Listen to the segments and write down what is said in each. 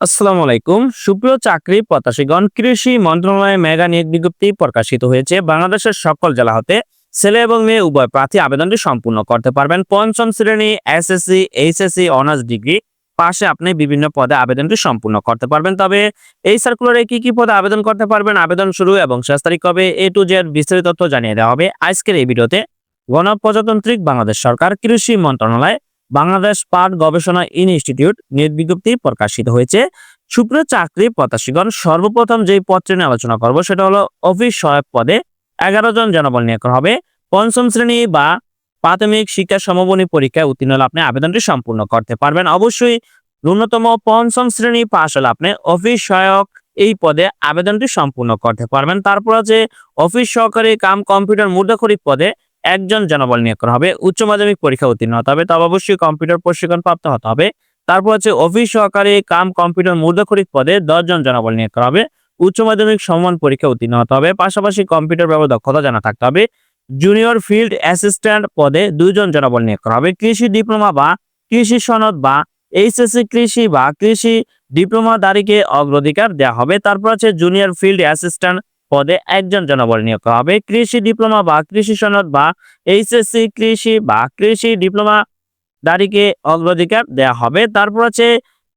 আসসালামু আলাইকুম। সুপ্রিয় চাকরি প্রত্যাশীগণ, কৃষি মন্ত্রণালয়ে মেগা নিয়োগ বিজ্ঞপ্তি প্রকাশিত হয়েছে। বাংলাদেশের সকল জেলা হতে ছেলে এবং মেয়ে উভয় প্রার্থী আবেদনটি সম্পূর্ণ করতে পারবেন। পঞ্চম শ্রেণি, এসএসসি, এইচএসসি, অনার্স ডিগ্রি পাশে আপনি বিভিন্ন পদে আবেদনটি সম্পূর্ণ করতে পারবেন। তবে এই সার্কুলারে কি কি পদে আবেদন করতে পারবেন, আবেদন শুরু এবং শেষ তারিখ কবে, এ টু জেড বিস্তারিত তথ্য জানিয়ে দেওয়া হবে। আজকের এই ভিডিওতে গণপ্রজাতান্ত্রিক বাংলাদেশ সরকার কৃষি মন্ত্রণালয় বাংলাদেশ পাট গবেষণা ইনস্টিটিউট নিয়োগ বিজ্ঞপ্তি প্রকাশিত হয়েছে। সুপ্রিয় চাকরি প্রত্যাশীগণ, সর্বপ্রথম যেই পত্রে নিয়ে আলোচনা করব সেটা হলো অফিস সহায়ক পদে এগারো জন জনবল নিয়োগ করা হবে। পঞ্চম শ্রেণি বা প্রাথমিক শিক্ষা সমবনী পরীক্ষায় উত্তীর্ণ হলে আপনি আবেদনটি সম্পূর্ণ করতে পারবেন। অবশ্যই ন্যূনতম পঞ্চম শ্রেণি পাশ হলে আপনি অফিস সহায়ক এই পদে আবেদনটি সম্পূর্ণ করতে পারবেন। তারপর আছে অফিস সহকারী কাম কম্পিউটার মুদ্রাখরি পদে একজন জনবল নিয়োগ করা হবে, উচ্চ মাধ্যমিক পরীক্ষা উত্তীর্ণ হতে হবে, তবে অবশ্যই কম্পিউটার প্রশিক্ষণ প্রাপ্ত হতে হবে। তারপর হচ্ছে অফিস সহকারী কাম কম্পিউটার মুদ্রাখরিক পদে দশজন জনবল নিয়োগ করা হবে, উচ্চ মাধ্যমিক সমান পরীক্ষা উত্তীর্ণ হতে হবে, পাশাপাশি কম্পিউটার ব্যবহার দক্ষতা জানা থাকতে হবে জুনিয়র ফিল্ড অ্যাসিস্ট্যান্ট পদে দুজন জনবল নিয়োগ করা হবে, কৃষি ডিপ্লোমা বা কৃষি সনদ বা এইচএসসি কৃষি বা কৃষি ডিপ্লোমা দারিকে অগ্রাধিকার দেওয়া হবে, তারপর আছে জুনিয়র ফিল্ড অ্যাসিস্ট্যান্ট পদে একজন জনবল নিয়োগ করা হবে। কৃষি ডিপ্লোমা বা কৃষি সনদ বা এইচএসসি কৃষি বা কৃষি ডিপ্লোমা দারিকে অগ্রাধিকার দেওয়া হবে। তারপর আছে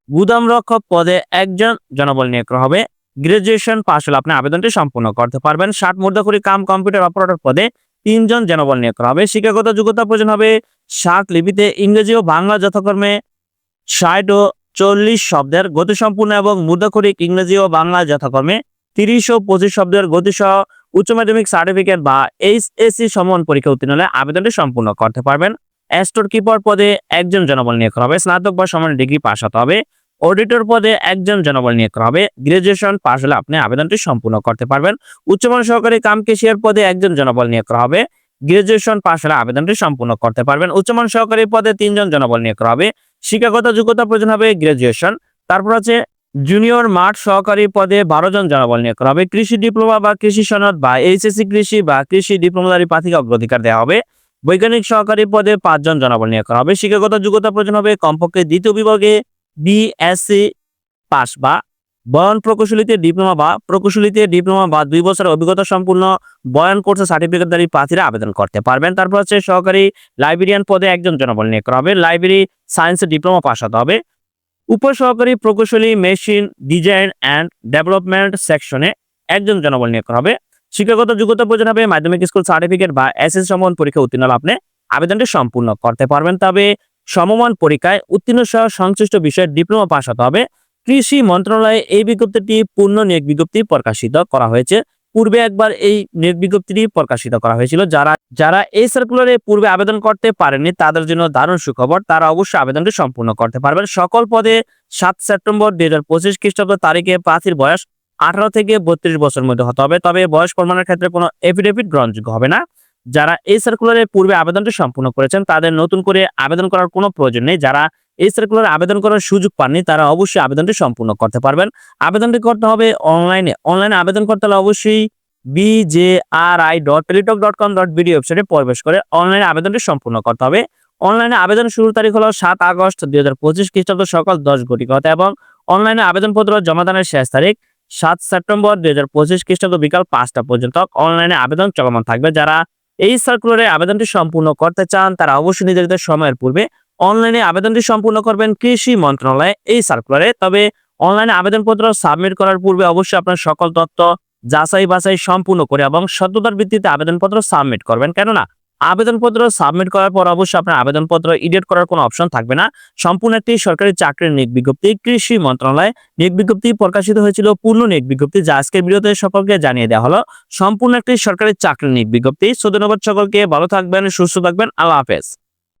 গুদাম রক্ষক পদে একজন জনবল নিয়োগ করা হবে। গ্রাজুয়েশন পাশ হলে আপনি আবেদনটি সম্পূর্ণ করতে পারবেন। ষাট মুদ্রাখরি কাম কম্পিউটার অপারেটর পদে তিনজন জনবল নিয়োগ করা হবে। শিক্ষাগত যোগ্যতা প্রয়োজন হবে ষাট লিপিতে ইংরেজি ও বাংলা যথাক্রমে ষাট ও চল্লিশ শব্দের গতিসম্পূর্ণ এবং মুদ্রাখরিক ইংরেজি ও বাংলা যথাক্রমে তিরিশ ও পঁচিশ শব্দের গতিসহ উচ্চ মাধ্যমিক সার্টিফিকেট বা এইচ এইচএসসি সমান পরীক্ষা উত্তীর্ণ হলে আবেদনটি সম্পূর্ণ করতে পারবেন। অ্যাস্টোর কিপার পদে একজন জনবল নিয়োগ করা হবে। স্নাতক বা সমান ডিগ্রি পাস হতে হবে। অডিটর পদে একজন জনবল নিয়োগ করা হবে। গ্রাজুয়েশন পাস হলে আপনি আবেদনটি সম্পূর্ণ করতে পারবেন। উচ্চমান সহকারী কাম কেশিয়ার পদে একজন জনবল নিয়োগ করা হবে। গ্রাজুয়েশন পাস হলে আবেদনটি সম্পূর্ণ করতে পারবেন। উচ্চমান সহকারী পদে তিনজন জনবল নিয়োগ করা হবে। শিক্ষাগত যোগ্যতা প্রয়োজন হবে গ্রাজুয়েশন তারপর আছে জুনিয়র মাঠ সহকারী পদে বারো জন জনবল নিয়োগ করা হবে। কৃষি ডিপ্লোমা বা কৃষি সনদ বা এইচএসসি কৃষি বা কৃষি ডিপ্লোমাদারি প্রার্থীকে অগ্রাধিকার দেওয়া হবে। বৈজ্ঞানিক সহকারী পদে পাঁচজন জনবল নিয়োগ করা হবে। শিক্ষাগত যোগ্যতা প্রয়োজন হবে কমপক্ষে দ্বিতীয় বিভাগে বিএসসি পাস বা বয়ন প্রকৌশলীতে ডিপ্লোমা বা প্রকৌশলীতে ডিপ্লোমা বা দুই বছরের অভিজ্ঞতা সম্পূর্ণ বয়ন কোর্সে সার্টিফিকেটধারী প্রার্থীরা আবেদন করতে পারবেন। তারপর হচ্ছে সহকারী লাইব্রেরিয়ান পদে একজন জনবল নিয়োগ করা হবে। লাইব্রেরি সায়েন্সে ডিপ্লোমা পাস হতে হবে। উপসহকারী প্রকৌশলী মেশিন ডিজাইন অ্যান্ড ডেভেলপমেন্ট সেকশনে একজন জনবল নিয়োগ করা হবে। শিক্ষাগত যোগ্যতা প্রয়োজন হবে, মাধ্যমিক স্কুল সার্টিফিকেট বা এসএস সমমান পরীক্ষা উত্তীর্ণ আপনি আবেদনটি সম্পূর্ণ করতে পারবেন। তবে সমমান পরীক্ষায় উত্তীর্ণ সহ সংশ্লিষ্ট বিষয়ে ডিপ্লোমা পাস হতে হবে। কৃষি মন্ত্রণালয়ে এই বিজ্ঞপ্তিটি পূর্ণ নিয়োগ বিজ্ঞপ্তি প্রকাশিত করা হয়েছে। পূর্বে একবার এই নিয়োগ বিজ্ঞপ্তিটি প্রকাশিত করা হয়েছিল। যারা যারা এই সার্কুলারে পূর্বে আবেদন করতে পারেননি, তাদের জন্য দারুণ সুখবর। তারা অবশ্যই আবেদনটি সম্পূর্ণ করতে পারবেন। সকল পদে সাত সেপ্টেম্বর দুই হাজার পঁচিশ খ্রিস্টাব্দ তারিখে প্রার্থীর বয়স আঠারো থেকে বত্রিশ বছর মধ্যে হতে হবে। তবে বয়স প্রমাণের ক্ষেত্রে কোনো এফিডেভিট গ্রহণযোগ্য হবে না। যারা এই সার্কুলারে পূর্বে আবেদনটি সম্পূর্ণ করেছেন, তাদের নতুন করে আবেদন করার কোনো প্রয়োজন নেই। যারা এই সার্কুলার আবেদন করার সুযোগ পাননি, তারা অবশ্যই আবেদনটি সম্পূর্ণ করতে পারবেন। আবেদনটি করতে হবে অনলাইনে অনলাইনে আবেদন করতে হলে অবশ্যই BJRI dot Teletalk dot com dot BD ওয়েবসাইটে প্রবেশ করে অনলাইনে আবেদনটি সম্পূর্ণ করতে হবে। অনলাইনে আবেদন শুরুর তারিখ হলো সাত আগস্ট দুই হাজার পঁচিশ খ্রিস্টাব্দ সকাল দশ ঘটিকা হতে এবং অনলাইনে আবেদনপত্র জমাদানের শেষ তারিখ সাত সেপ্টেম্বর দুই হাজার পঁচিশ খ্রিস্টাব্দ বিকাল পাঁচটা পর্যন্ত অনলাইনে আবেদন চলমান থাকবে। যারা এই সার্কুলারে আবেদনটি সম্পূর্ণ করতে চান, তারা অবশ্যই নির্ধারিত সময়ের পূর্বে অনলাইনে আবেদনটি সম্পূর্ণ করবেন কৃষি মন্ত্রণালয়ে এই সার্কুলারে তবে অনলাইনে আবেদনপত্র সাবমিট করার পূর্বে অবশ্যই আপনার সকল তথ্য যাচাই বাছাই সম্পূর্ণ করে এবং সত্যতার ভিত্তিতে আবেদনপত্র সাবমিট করবেন। কেননা, আবেদনপত্র সাবমিট করার পর অবশ্যই আপনার আবেদনপত্র এডিট করার কোনো অপশন থাকবে না। সম্পূর্ণ একটি সরকারি চাকরির নিয়োগ বিজ্ঞপ্তি কৃষি মন্ত্রণালয়। নিয়োগ বিজ্ঞপ্তি প্রকাশিত হয়েছিল পূর্ণ নিয়োগ বিজ্ঞপ্তি, যা আজকের ভিডিওতে সকলকে জানিয়ে দেওয়া হলো। সম্পূর্ণ একটি সরকারি চাকরির নিয়োগ বিজ্ঞপ্তি। ধন্যবাদ সকলকে ভালো থাকবেন, সুস্থ থাকবেন। আল্লাহ হাফেজ।